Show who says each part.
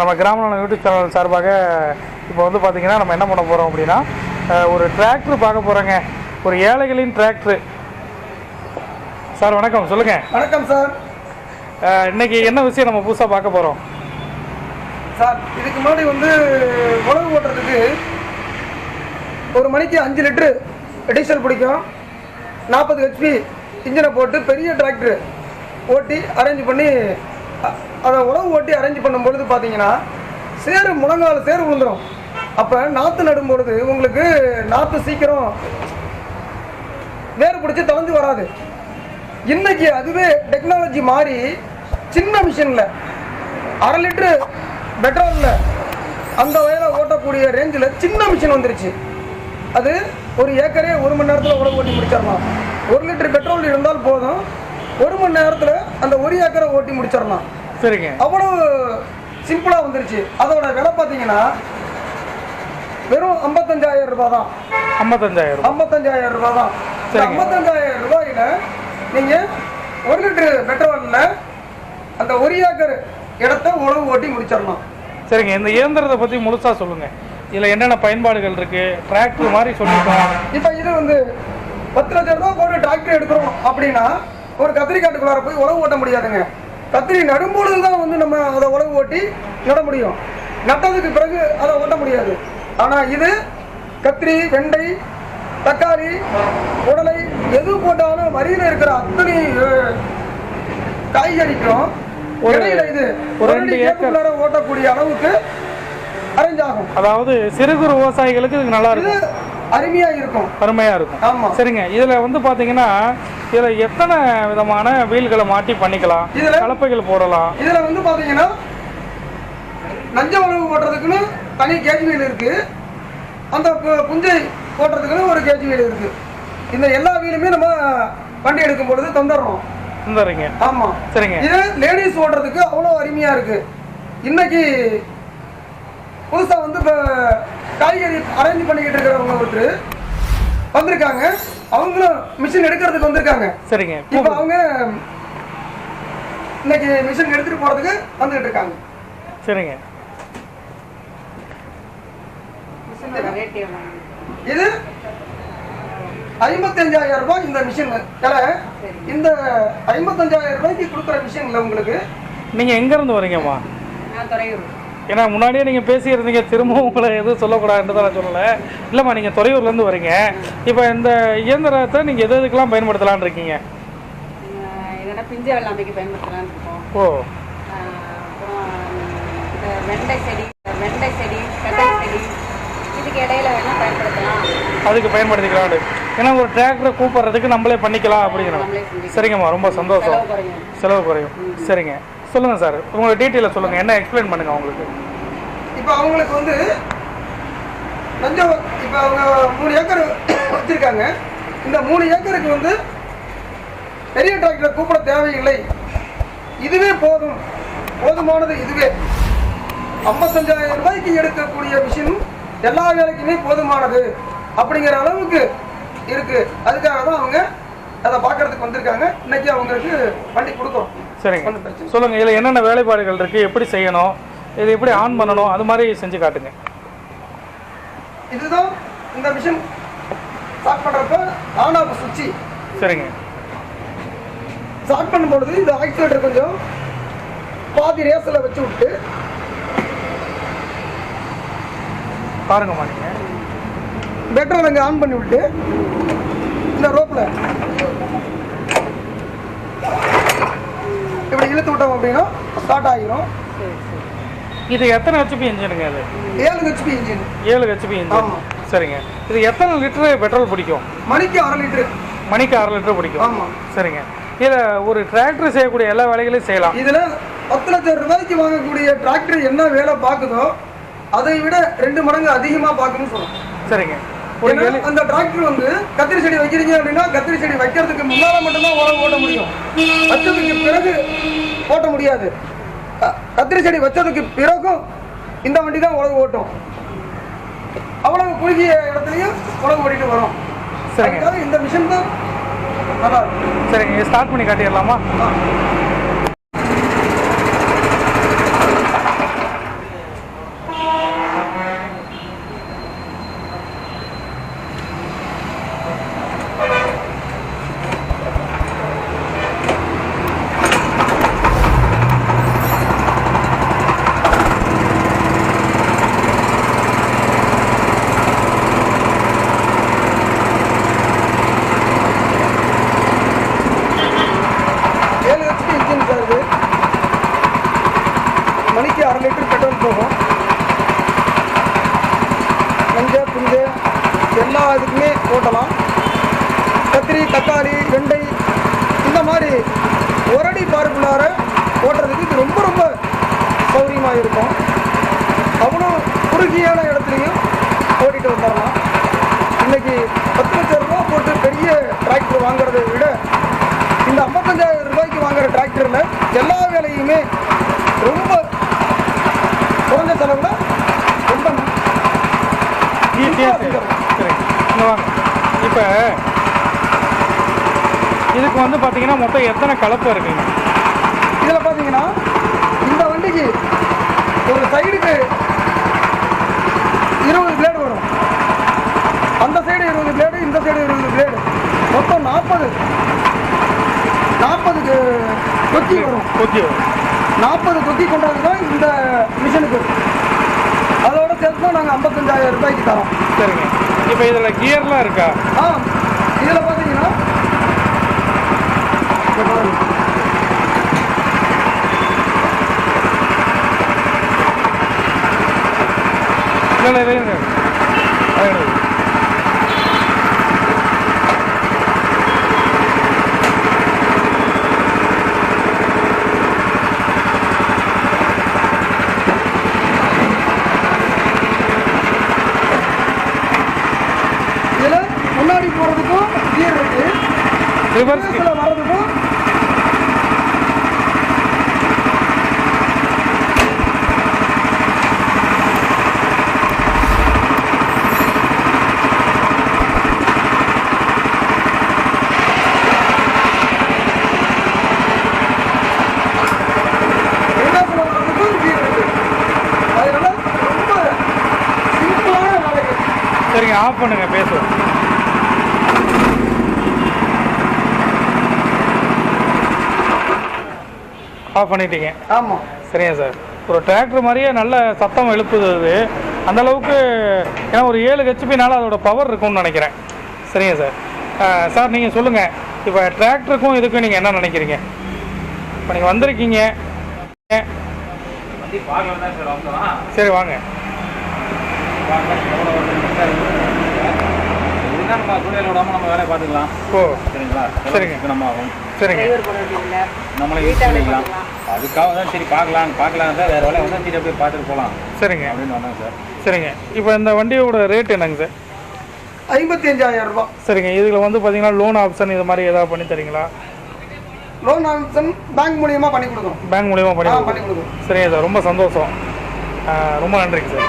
Speaker 1: நம்ம கிராம YouTube channel சார்பாக இப்போ வந்து பார்த்தீங்கன்னா நம்ம என்ன பண்ண போகிறோம் அப்படின்னா ஒரு டிராக்டர் பார்க்க போகிறோங்க ஒரு ஏழைகளின் டிராக்டர் சார் வணக்கம். சொல்லுங்கள்
Speaker 2: வணக்கம் சார்.
Speaker 1: இன்னைக்கு என்ன விஷயம் நம்ம புதுசாக பார்க்க போகிறோம்
Speaker 2: சார் இதுக்கு முன்னாடி வந்து உழவு ஓட்டுறதுக்கு ஒரு மணிக்கு அஞ்சு லிட்ரு டீசல் பிடிக்கும். நாற்பது ஹெச்பி இன்ஜினை போட்டு பெரிய டிராக்டர் ஓட்டி அரேஞ்ச் பண்ணி அதை உழவு ஓட்டி அரேஞ்ச் பண்ணும்பொழுது பார்த்தீங்கன்னா சேறு முழங்கால் சேறு விழுந்துடும் அப்போ நாற்று நடும்பொழுது உங்களுக்கு நாற்று சீக்கிரம் வேறு பிடிச்சி தொலைஞ்சு வராது. இன்னைக்கு அதுவே டெக்னாலஜி மாறி சின்ன மிஷினில் அரை லிட்டரு பெட்ரோலில் அந்த வயலை ஓட்டக்கூடிய ரேஞ்சில் சின்ன மிஷின் வந்துருச்சு. அது ஒரு ஏக்கரே ஒரு மணி நேரத்தில் உழவு ஓட்டி முடிச்சிடலாம். ஒரு லிட்டர் பெட்ரோல் இருந்தால் போதும். ஒரு மணி நேரத்தில் அந்த ஒரு ஏக்கரை ஓட்டி முடிச்சிடலாம்.
Speaker 1: சரிங்க
Speaker 2: அவ்வளோ சிம்பிளாக வந்துருச்சு. அதோட விலை பார்த்தீங்கன்னா வெறும் ஐம்பத்தஞ்சாயிரம் ரூபாய். தான்
Speaker 1: ஐம்பத்தஞ்சாயிரம்
Speaker 2: ஐம்பத்தஞ்சாயிரம் ரூபாய் தான். ஐம்பத்தஞ்சாயிரம் ரூபாயில நீங்க ஒரு லிட்டர் பெட்ரோல்ல அந்த ஒரு ஏக்கர் இடத்த உழவு ஓட்டி முடிச்சிடலாம்
Speaker 1: சரிங்க. இந்த இயந்திரத்தை பற்றி முழுசாக சொல்லுங்கள் இதில் என்னென்ன பயன்பாடுகள் இருக்குது டிராக்டர் மாதிரி சொல்லிட்டோம்
Speaker 2: இப்போ இது வந்து பத்து லட்சம் ரூபாய் போட்டு டிராக்டர் எடுக்கிறோம் அப்படின்னா ஒரு கத்திரிக்காட்டுக்குள்ளார போய் உழவு ஓட்ட முடியாதுங்க. கத்திரி நடும்பொழுது தான் வந்து நம்ம அதை உழவு ஓட்டி நட முடியும். நட்டதுக்கு பிறகு அதை ஓட்ட முடியாது. ஆனால் இது கத்திரி வெண்டை தக்காளி உடலை எது போட்டாலும் வரியில் இருக்கிற அத்தனை காய்கறிக்கும் இடையில இது
Speaker 1: ஒரு ரெண்டு ஏக்கர்.
Speaker 2: ஓட்டக்கூடிய அளவுக்கு அரேஞ்ச் ஆகும்.
Speaker 1: அதாவது சிறு குறு விவசாயிகளுக்கு இது நல்லா இருக்கும்.
Speaker 2: அருமையா இருக்கும்.
Speaker 1: அருமையாக இருக்கும்.
Speaker 2: ஆமா.
Speaker 1: சரிங்க. இதில் வந்து பார்த்தீங்கன்னா இதில் எத்தனை விதமான வீல்களை மாட்டி பண்ணிக்கலாம்?
Speaker 2: இதுல-
Speaker 1: கலப்பைகள் போடலாம்.
Speaker 2: இதுல வந்து பாத்தீங்கன்னா நஞ்ச உணவு ஓட்டுறதுக்குன்னு தனி கேஜ் வீல் இருக்கு. அந்த புஞ்சை ஓட்டுறதுக்குன்னு ஒரு கேஜ் வீல் இருக்கு. இந்த எல்லா வீலுமே நம்ம வண்டி எடுக்கும் பொழுது தந்துடுறோம்.
Speaker 1: இந்தரிங்க
Speaker 2: ஆமா.
Speaker 1: சரிங்க.
Speaker 2: இது லேடிஸ் ஓட்டுறதுக்கு அவ்வளோ அருமையா இருக்கு. இன்னைக்கு புதுசா வந்து இப்போ காய்கறி அரேஞ்ச் பண்ணிக்கிட்டு இருக்கிறவங்க ஒருத்தர் வந்திருக்காங்க. அவங்களும் மிஷின் எடுக்கிறதுக்கு வந்திருக்காங்க.
Speaker 1: சரிங்க.
Speaker 2: இப்போ அவங்க இன்னைக்கு மிஷின் எடுத்துட்டு போறதுக்கு வந்துகிட்டு இருக்காங்க.
Speaker 1: சரிங்க.
Speaker 2: இது ஐம்பத்தஞ்சாயிரம் ரூபாய் இந்த மிஷின் இந்த ஐம்பத்தஞ்சாயிரம் ரூபாய்க்கு கொடுக்குற மிஷின்ல உங்களுக்கு
Speaker 1: நீங்கள் எங்கேருந்து வரீங்கம்மா
Speaker 3: நான் துறையூர்.
Speaker 1: ஏன்னா முன்னாடியே நீங்கள் பேசியிருந்தீங்க திரும்பவும் உங்களை எதுவும் சொல்லக்கூடாதுன்னு தான் நான் சொல்லலை. இல்லைம்மா நீங்கள் துறையூர்லேருந்து வரீங்க. இப்போ இந்த இயந்திரத்தை நீங்கள் எது எதுக்கெல்லாம் பயன்படுத்தலாம்னு இருக்கீங்க?
Speaker 3: பிஞ்சு வெள்ளாமைக்கு இருக்கோம்.
Speaker 1: ஓ.
Speaker 3: அஹ் அப்புறம் இந்த வெண்டை செடி வெண்டை செடி கட்டாய் செடி இதுக்கு இடையில வேணால் பயன்படுத்தலாம்.
Speaker 1: அதுக்கு பயன்படுத்திக்கலாம்னு. ஏன்னா ஒரு டிராக்டரை கூப்பிட்றதுக்கு நம்மளே பண்ணிக்கலாம் அப்படிங்கிறோம். சரிங்கம்மா ரொம்ப சந்தோஷம்.
Speaker 3: செலவு குறையும்.
Speaker 1: சரிங்க. சொல்லுங்கள் சார். உங்களோட டீட்டெயிலை சொல்லுங்கள் என்ன எக்ஸ்பிளைன் பண்ணுங்கள் அவங்களுக்கு
Speaker 2: இப்போ அவங்களுக்கு வந்து லஞ்சம் இப்போ அவங்க மூணு ஏக்கர் வச்சிருக்காங்க. இந்த மூணு ஏக்கருக்கு வந்து பெரிய டிராக்டரை கூப்பிட தேவையில்லை. இதுவே போதும். போதுமானது இதுவே. ஐம்பத்தஞ்சாயிரம் ரூபாய்க்கு எடுக்கக்கூடிய மிஷின் எல்லா வேலைக்குமே போதுமானது. அப்படிங்கிற அளவுக்கு இருக்கு. அதுக்காக தான் அவங்க அதை பார்க்கறதுக்கு வந்திருக்காங்க. இன்னைக்கு அவங்களுக்கு வண்டி கொடுக்குறோம்
Speaker 1: சரிங்க. சொல்லுங்கள் இதில் என்னென்ன வேலைப்பாடுகள் இருக்குது எப்படி செய்யணும்? இது எப்படி ஆன் பண்ணணும்? அது மாதிரி செஞ்சு காட்டுங்க.
Speaker 2: இதுதான் இந்த மிஷின் ஸ்டார்ட் பண்ணுறப்ப ஆன் ஆஃப் சுவிட்சு.
Speaker 1: சரிங்க.
Speaker 2: ஸ்டார்ட் பண்ணும்பொழுது இந்த ஆக்சிலேட்டர் கொஞ்சம் பாதி ரேஸில் வச்சு விட்டு
Speaker 1: பாருங்கம்மா நீங்கள்
Speaker 2: பெட்ரோல் அங்கே ஆன் பண்ணி விட்டு இந்த ரோப்பில் இப்படி இழுத்து விட்டோம் அப்படின்னா ஸ்டார்ட் ஆகிரும்.
Speaker 1: இது எத்தனை ஹெச்பி இன்ஜினுங்க அது
Speaker 2: ஏழு ஹெச்பி இன்ஜின்
Speaker 1: ஏழு ஹெச்பி இன்ஜின். சரிங்க. இது எத்தனை லிட்டரு பெட்ரோல் பிடிக்கும்?
Speaker 2: மணிக்கு அரை லிட்டரு
Speaker 1: மணிக்கு அரை லிட்டர் பிடிக்கும்.
Speaker 2: ஆமாம்
Speaker 1: சரிங்க. இதில் ஒரு டிராக்டர் செய்யக்கூடிய எல்லா வேலைகளையும் செய்யலாம்.
Speaker 2: இதில் பத்து லட்சம் ரூபாய்க்கு வாங்கக்கூடிய டிராக்டர் என்ன வேலை பார்க்குதோ அதை விட ரெண்டு மடங்கு அதிகமாக பார்க்கணும்னு சொல்லணும்
Speaker 1: சரிங்க.
Speaker 2: அந்த டிராக்டர் வந்து கத்திரி செடி வைக்கிறீங்க அப்படின்னா கத்திரி செடி வைக்கிறதுக்கு முன்னால மட்டும்தான் உழவு ஓட்ட முடியும். வச்சதுக்கு பிறகு ஓட்ட முடியாது. கத்திரி செடி வச்சதுக்கு பிறகும் இந்த வண்டி தான் உழவு ஓட்டும். அவ்வளவு குறுகிய இடத்துலையும் உழவு ஓட்டிட்டு வரும்.
Speaker 1: சரிங்க.
Speaker 2: இந்த மிஷின் தான் நல்லா
Speaker 1: சரிங்க ஸ்டார்ட் பண்ணி காட்டிடலாமா?
Speaker 2: அரை லிட்டர் பெட்ரோல் போகும். நஞ்சை புஞ்சு எல்லா இதுக்குமே போட்டலாம். கத்திரி தக்காளி வெண்டை இந்த மாதிரி ஒரடி பருப்புலார ஓட்டுறதுக்கு இது ரொம்ப ரொம்ப சௌகரியமாக இருக்கும். அவ்வளோ குறுகியான இடத்துலையும் ஓட்டிகிட்டு வந்துடலாம். இன்றைக்கி பத்து லட்சம் ரூபா போட்டு பெரிய டிராக்டர் வாங்குறதை விட இந்த ஐம்பத்தஞ்சாயிரம் ரூபாய்க்கு வாங்குற டிராக்டரில் எல்லா வேலையுமே ரொம்ப
Speaker 1: இங்கே வாங்க. இப்போ இதுக்கு வந்து பார்த்தீங்கன்னா மொத்தம் எத்தனை கலப்பு இருக்குங்க?
Speaker 2: இதில் பார்த்தீங்கன்னா இந்த வண்டிக்கு ஒரு சைடுக்கு இருபது பிளேடு வரும். அந்த சைடு இருபது பிளேடு இந்த சைடு இருபது பிளேடு மொத்தம் நாற்பது நாற்பது கொக்கி வரும்.
Speaker 1: ஓகே
Speaker 2: நாற்பது கொக்கி கொண்டாந்து தான் இந்த மிஷினுக்கு தான் நாங்கள் ஐம்பத்தஞ்சாயிரம் ரூபாய்க்கு தரோம்.
Speaker 1: சரிங்க. இப்போ இதில் கியர்லாம் இருக்கா?
Speaker 2: ஆ இதில் பார்த்தீங்கன்னா
Speaker 1: இல்லை இல்லை.
Speaker 2: இதுல முன்னாடி போறதுக்கும் கியர் இருக்கு.
Speaker 1: ரிவர்ஸ்
Speaker 2: ரிவர்ஸ்ல வர்றதுக்கும் ரிவர்ஸ்ல வர்றதுக்கும் கியர் இருக்கு அதனால ரொம்ப சிம்பிளான வேலைகள்
Speaker 1: சரிங்க ஆஃப் பண்ணுங்க பேசுவோம். ஆஃப் பண்ணிட்டீங்க.
Speaker 2: ஆமா.
Speaker 1: சரிங்க சார் ஒரு டிராக்டர் மாதிரியே நல்ல சத்தம் எழுப்புது அது. அந்த அளவுக்கு ஏன்னா ஒரு ஏழு ஹெச்பினால அதோட பவர் இருக்கும்னு நினைக்கிறேன். சரிங்க சார் சார் நீங்கள் சொல்லுங்கள் இப்போ டிராக்டருக்கும் இதுக்கும் நீங்கள் என்ன நினைக்கிறீங்க? இப்போ நீங்கள் வந்திருக்கீங்க.
Speaker 4: சார்
Speaker 1: வாங்க.
Speaker 4: நம்ம விடாமல் நம்ம வேலையை பார்த்துக்கலாம்
Speaker 1: ஓ
Speaker 4: சரிங்களா
Speaker 1: சரிங்க.
Speaker 4: நம்ம ஆகும்
Speaker 1: சரிங்க.
Speaker 4: நம்மளே யூஸ் பண்ணிக்கலாம். அதுக்காக தான் சரி பார்க்கலாம். பார்க்கலாம் சார். வேறு வேலையை வந்தால் சரி அப்படியே பார்த்துட்டு போகலாம்.
Speaker 1: சரிங்க.
Speaker 4: அப்படின்னு வந்தோம் சார்.
Speaker 1: சரிங்க. இப்போ இந்த வண்டியோட ரேட் என்னங்க சார்?
Speaker 2: ஐம்பத்தி அஞ்சாயிரம் ரூபாய்.
Speaker 1: சரிங்க. இதில் வந்து பார்த்தீங்கன்னா லோன் ஆப்ஷன் இது மாதிரி ஏதாவது பண்ணி தரீங்களா?
Speaker 2: லோன் ஆப்ஷன் பேங்க் மூலியமா பண்ணி கொடுக்குறோம்
Speaker 1: பேங்க் மூலியமா பண்ணி
Speaker 2: பண்ணி கொடுக்குறோம்
Speaker 1: சரிங்க சார். ரொம்ப சந்தோஷம். ரொம்ப நன்றிங்க சார்.